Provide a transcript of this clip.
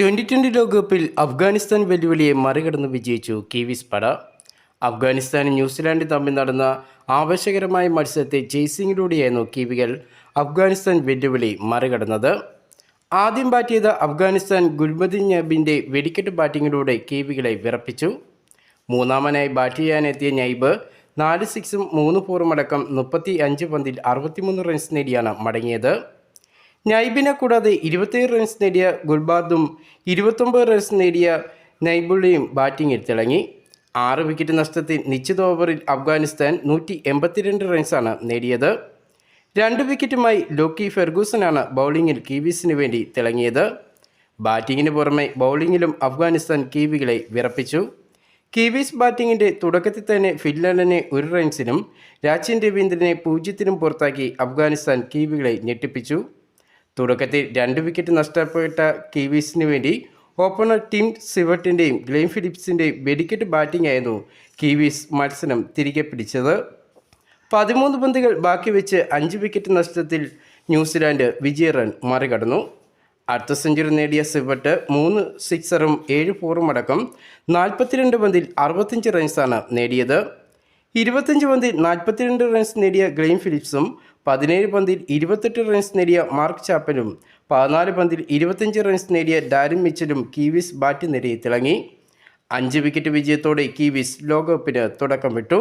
Twenty twenty ലോകകപ്പിൽ അഫ്ഗാനിസ്ഥാൻ വെല്ലുവിളിയെ മറികടന്ന് വിജയിച്ചു കിവീസ് പട അഫ്ഗാനിസ്ഥാനും ന്യൂസിലാൻഡും തമ്മിൽ നടന്ന ആവേശകരമായ മത്സരത്തെ ചേസിങ്ങിലൂടെയായിരുന്നു കിവികൾ അഫ്ഗാനിസ്ഥാൻ വെല്ലുവിളി മറികടന്നത്. ആദ്യം ബാറ്റ് അഫ്ഗാനിസ്ഥാൻ ഗുൽബദിൻ നബിന്റെ വെടിക്കെട്ട് ബാറ്റിങ്ങിലൂടെ കിവികളെ വിറപ്പിച്ചു. മൂന്നാമനായി ബാറ്റ് ചെയ്യാനെത്തിയ നൈബ് നാല് സിക്സും മൂന്ന് ഫോറും അടക്കം മുപ്പത്തി അഞ്ച് പന്തിൽ അറുപത്തിമൂന്ന് റൺസ് നേടിയാണ് മടങ്ങിയത്. നൈബിനെ കൂടാതെ ഇരുപത്തേഴ് റൺസ് നേടിയ ഗുൽബാദും ഇരുപത്തൊമ്പത് റൺസ് നേടിയ നൈബുള്ളയും ബാറ്റിംഗിൽ തിളങ്ങി ആറ് വിക്കറ്റ് നഷ്ടത്തിൽ നിശ്ചിത ഓവറിൽ അഫ്ഗാനിസ്ഥാൻ നൂറ്റി എൺപത്തിരണ്ട് റൺസാണ് നേടിയത്. രണ്ട് വിക്കറ്റുമായി ലോക്കി ഫെർഗൂസനാണ് ബൗളിങ്ങിൽ കീവീസിന് വേണ്ടി തിളങ്ങിയത്. ബാറ്റിങ്ങിന് പുറമെ ബൗളിങ്ങിലും അഫ്ഗാനിസ്ഥാൻ കീവികളെ വിറപ്പിച്ചു. കീവീസ് ബാറ്റിങ്ങിന്റെ തുടക്കത്തിൽ തന്നെ ഫിൻലാൻഡിനെ ഒരു റൺസിനും രാജ്യൻ രവീന്ദ്രനെ പൂജ്യത്തിനും പുറത്താക്കി അഫ്ഗാനിസ്ഥാൻ കീവികളെ ഞെട്ടിപ്പിച്ചു. തുടക്കത്തിൽ രണ്ട് വിക്കറ്റ് നഷ്ടപ്പെട്ട കിവീസിന് വേണ്ടി ഓപ്പണർ ടിം സിവട്ടിന്റെയും ഗ്ലെയിം ഫിലിപ്സിന്റെയും വെടിക്കെട്ട് ബാറ്റിംഗ് ആയിരുന്നു കിവീസ് മത്സരം തിരികെ പിടിച്ചത്. പതിമൂന്ന് പന്തുകൾ ബാക്കി വെച്ച് അഞ്ച് വിക്കറ്റ് നഷ്ടത്തിൽ ന്യൂസിലാൻഡ് വിജയ റൺ മറികടന്നു. അടുത്ത സെഞ്ചുറി നേടിയ സിവട്ട് മൂന്ന് സിക്സറും ഏഴ് ഫോറും അടക്കം നാൽപ്പത്തിരണ്ട് പന്തിൽ അറുപത്തഞ്ച് റൺസാണ് നേടിയത്. ഇരുപത്തഞ്ച് പന്തിൽ നാൽപ്പത്തിരണ്ട് റൺസ് നേടിയ ഗ്ലെയിം ഫിലിപ്സും പതിനേഴ് പന്തിൽ ഇരുപത്തെട്ട് റൺസ് നേടിയ മാർക്ക് ചാപ്പലും പതിനാല് പന്തിൽ ഇരുപത്തഞ്ച് റൺസ് നേടിയ ഡാരിൻ മിച്ചലും കീവിസ് ബാറ്റ് നിരയിൽ തിളങ്ങി. അഞ്ച് വിക്കറ്റ് വിജയത്തോടെ കീവിസ് ലോകകപ്പിന് തുടക്കം വിട്ടു